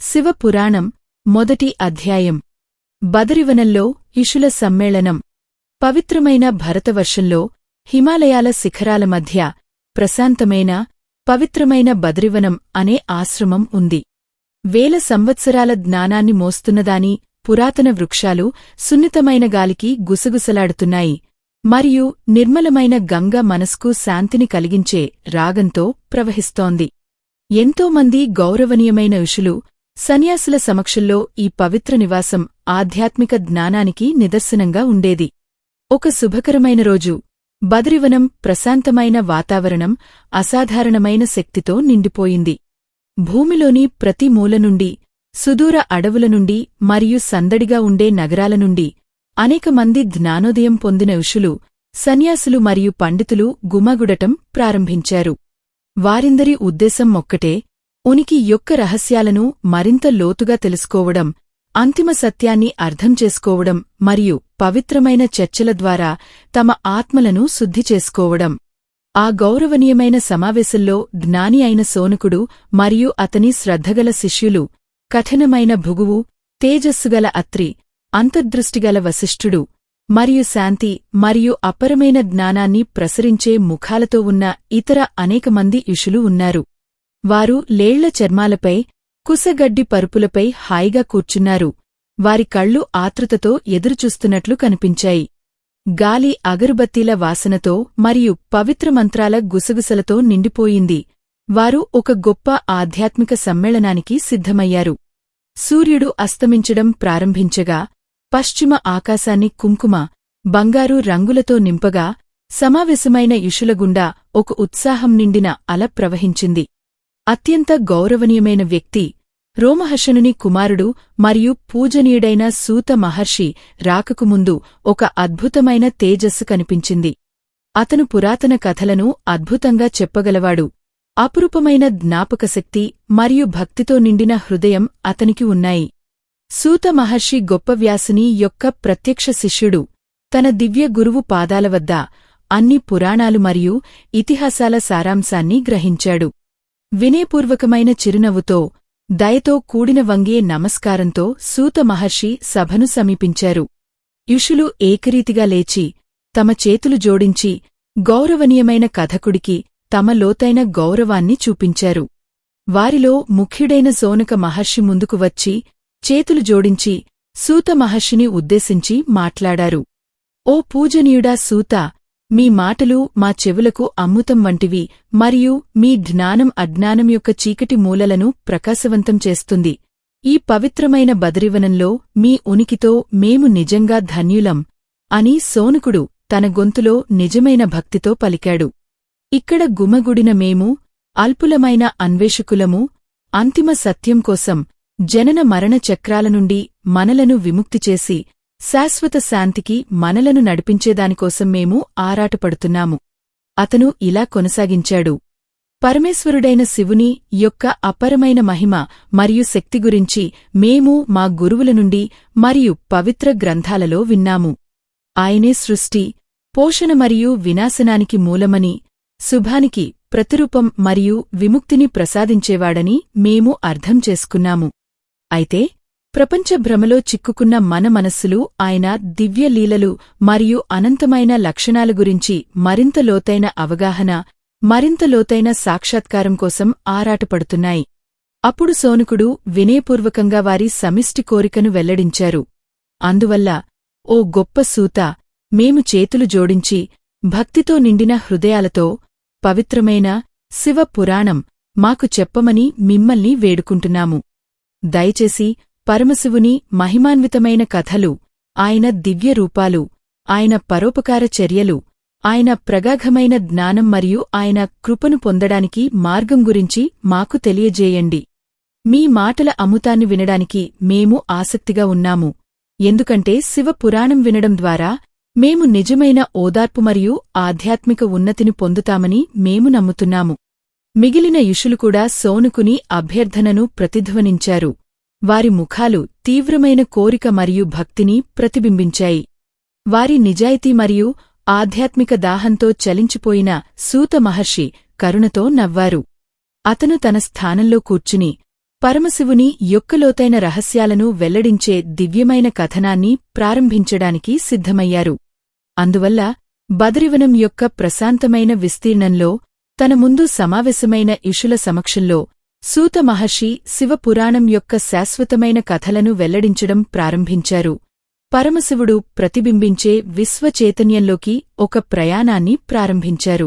శివపురాణం మొదటి అధ్యాయం. బదరివనంలో ఇషుల సమ్మేళనం. పవిత్రమైన భరతవర్షంలో హిమాలయాల శిఖరాల మధ్య ప్రశాంతమైన పవిత్రమైన బద్రివనం అనే ఆశ్రమం ఉంది. వేల సంవత్సరాల జ్ఞానాన్ని మోస్తున్నదాని పురాతన వృక్షాలు సున్నితమైన గాలికి గుసగుసలాడుతున్నాయి. మరియు నిర్మలమైన గంగ మనస్కు శాంతిని కలిగించే రాగంతో ప్రవహిస్తోంది. ఎంతోమంది గౌరవనీయమైన ఋషులు సన్యాసుల సమక్షంలో ఈ పవిత్ర నివాసం ఆధ్యాత్మిక జ్ఞానానికి నిదర్శనంగా ఉండేది. ఒక శుభకరమైన రోజు. బద్రివనం ప్రశాంతమైన వాతావరణం అసాధారణమైన శక్తితో నిండిపోయింది. భూమిలోని ప్రతి మూల నుండి సుదూర అడవుల నుండి మరియు సందడిగా ఉండే నగరాల నుండి అనేకమంది జ్ఞానోదయం పొందిన ఋషులు సన్యాసులు మరియు పండితులు గుమగుడటం ప్రారంభించారు. వారిందరి ఉద్దేశం ఒక్కటే ఉనికి యొక్క రహస్యాలను మరింత లోతుగా తెలుసుకోవడం అంతిమ సత్యాన్ని అర్థం చేసుకోవడం మరియు పవిత్రమైన చర్చల ద్వారా తమ ఆత్మలను శుద్ధి చేసుకోవడం. ఆ గౌరవనీయమైన సమావేశంలో జ్ఞాని అయిన సోనకుడు మరియు అతని శ్రద్ధగల శిష్యులు కఠినమైన భుగువు తేజస్సుగల అత్రి అంతర్దృష్టిగల వశిష్ఠుడు మరియు శాంతి మరియు అపరమైన జ్ఞానాన్ని ప్రసరించే ముఖాలతో ఉన్న ఇతర అనేకమంది ఇషులు ఉన్నారు. వారు లేళ్ళ చర్మాలపై కుసగడ్డి పరుపులపై హాయిగా కూర్చున్నారు. వారి కళ్ళు ఆతృతతో ఎదురుచూస్తున్నట్లు కనిపించాయి. గాలి అగరుబత్తీల వాసనతో మరియు పవిత్ర మంత్రాల గుసగుసలతో నిండిపోయింది. వారు ఒక గొప్ప ఆధ్యాత్మిక సమ్మేళనానికి సిద్ధమయ్యారు. సూర్యుడు అస్తమించడం ప్రారంభించగా పశ్చిమ ఆకాశాన్ని కుంకుమ బంగారు రంగులతో నింపగా సమావేశమైన ఇషులగుండా ఒక ఉత్సాహం నిండిన అల ప్రవహించింది. అత్యంత గౌరవనీయమైన వ్యక్తి రోమహర్షణుని కుమారుడు మరియు పూజనీయుడైన సూత మహర్షి రాకకు ముందు ఒక అద్భుతమైన తేజస్సు కనిపించింది. అతను పురాతన కథలను అద్భుతంగా చెప్పగలవాడు. అపురూపమైన జ్ఞాపకశక్తి మరియు భక్తితో నిండిన హృదయం అతనికి ఉన్నాయి. సూత మహర్షి గొప్ప వ్యాసుని యొక్క ప్రత్యక్ష శిష్యుడు. తన దివ్య గురువు పాదాల వద్ద అన్ని పురాణాలు మరియు ఇతిహాసాల సారాంశాన్ని గ్రహించాడు. వినయపూర్వకమైన చిరునవ్వుతో దయతో కూడిన వంగే నమస్కారంతో సూత మహర్షి సభను సమీపించారు. యుషులు ఏకరీతిగా లేచి తమ చేతులు జోడించి గౌరవనీయమైన కథకుడికి తమ లోతైన గౌరవాన్ని చూపించారు. వారిలో ముఖ్యుడైన సోనక మహర్షి ముందుకు వచ్చి చేతులు జోడించి సూత మహర్షిని ఉద్దేశించి మాట్లాడారు. ఓ పూజనీయుడా సూత మీ మాటలు మా చెవులకు అమృతం వంటివి మరియు మీ జ్ఞానం అజ్ఞానం యొక్క చీకటి మూలలను ప్రకాశవంతం చేస్తుంది. ఈ పవిత్రమైన బదరివనంలో మీ ఉనికితో మేము నిజంగా ధన్యులం అని సోనుకుడు తన గొంతులో నిజమైన భక్తితో పలికాడు. ఇక్కడ గుమగుడిన మేము అల్పులమైన అన్వేషకులము అంతిమ సత్యం కోసం జనన మరణ చక్రాల నుండి మనలను విముక్తి చేసి శాశ్వత శాంతికి మనలను నడిపించేదానికోసం మేము ఆరాటపడుతున్నాము. అతను ఇలా కొనసాగించాడు. పరమేశ్వరుడైన శివుని యొక్క అపరమైన మహిమ మరియు శక్తి గురించి మేము మా గురువుల నుండి మరియు పవిత్ర గ్రంథాలలో విన్నాము. ఆయనే సృష్టి పోషణ మరియు వినాశనానికి మూలమని శుభానికి ప్రతిరూపం మరియు విముక్తిని ప్రసాదించేవాడని మేము అర్థం చేసుకున్నాము. అయితే ప్రపంచ భ్రమలో చిక్కుకున్న మన మనస్సులు ఆయన దివ్యలీలలు మరియు అనంతమైన లక్షణాల గురించి మరింత లోతైన అవగాహన మరింత లోతైన సాక్షాత్కారం కోసం ఆరాటపడుతున్నాయి. అప్పుడు సోనుకుడు వినయపూర్వకంగా వారి సమిష్టి కోరికను వెల్లడించారు. అందువల్ల ఓ గొప్ప సూత మేము చేతులు జోడించి భక్తితో నిండిన హృదయాలతో పవిత్రమైన శివ పురాణం మాకు చెప్పమని మిమ్మల్ని వేడుకుంటున్నాము. దయచేసి పరమశివుని మహిమాన్వితమైన కథలు ఆయన దివ్యరూపాలు ఆయన పరోపకార చర్యలు ఆయన ప్రగాఘమైన జ్ఞానం మరియు ఆయన కృపను పొందడానికి మార్గం గురించి మాకు తెలియజేయండి. మీ మాటల అముతాన్ని వినడానికి మేము ఆసక్తిగా ఉన్నాము. ఎందుకంటే శివ పురాణం వినడం ద్వారా మేము నిజమైన ఓదార్పు మరియు ఆధ్యాత్మిక ఉన్నతిని పొందుతామని మేము నమ్ముతున్నాము. మిగిలిన యుషులు కూడా సోనుకుని అభ్యర్థనను ప్రతిధ్వనించారు. వారి ముఖాలు తీవ్రమైన కోరిక మరియు భక్తిని ప్రతిబింబించాయి. వారి నిజాయితీ మరియు ఆధ్యాత్మిక దాహంతో చలించిపోయిన సూత మహర్షి కరుణతో నవ్వారు. అతను తన స్థానంలో కూర్చుని పరమశివుని యొక్కలోతైన రహస్యాలను వెల్లడించే దివ్యమైన కథనాన్ని ప్రారంభించడానికి సిద్ధమయ్యారు. అందువల్ల బదరివనం యొక్క ప్రశాంతమైన విస్తీర్ణంలో తన ముందు సమావేశమైన ఇషుల సమక్షంలో సూత మహర్షి శివపురాణం యొక్క శాశ్వతమైన కథలను వెల్లడించడం ప్రారంభించారు. పరమశివుడు ప్రతిబింబించే విశ్వచైతన్యంలోకి ఒక ప్రయాణాన్ని ప్రారంభించారు.